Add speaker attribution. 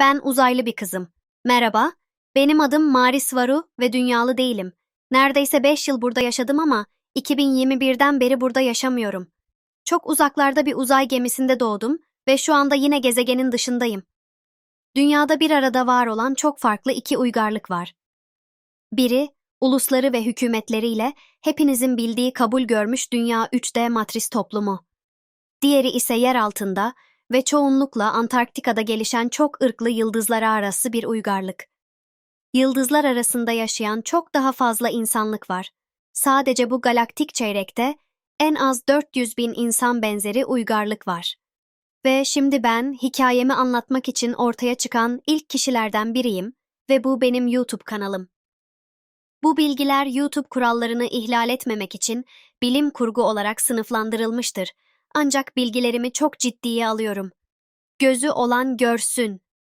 Speaker 1: Ben uzaylı bir kızım. Merhaba, benim adım Maris Varu ve dünyalı değilim. Neredeyse 5 yıl burada yaşadım ama 2021'den beri burada yaşamıyorum. Çok uzaklarda bir uzay gemisinde doğdum ve şu anda yine gezegenin dışındayım. Dünyada bir arada var olan çok farklı iki uygarlık var. Biri, ulusları ve hükümetleriyle hepinizin bildiği kabul görmüş Dünya 3D matris toplumu. Diğeri ise yer altında ve çoğunlukla Antarktika'da gelişen çok ırklı yıldızlar arası bir uygarlık. Yıldızlar arasında yaşayan çok daha fazla insanlık var. Sadece bu galaktik çeyrekte en az 400 bin insan benzeri uygarlık var. Ve şimdi ben hikayemi anlatmak için ortaya çıkan ilk kişilerden biriyim ve bu benim YouTube kanalım. Bu bilgiler YouTube kurallarını ihlal etmemek için bilim kurgu olarak sınıflandırılmıştır. Ancak bilgilerimi çok ciddiye alıyorum. Gözü olan görsün.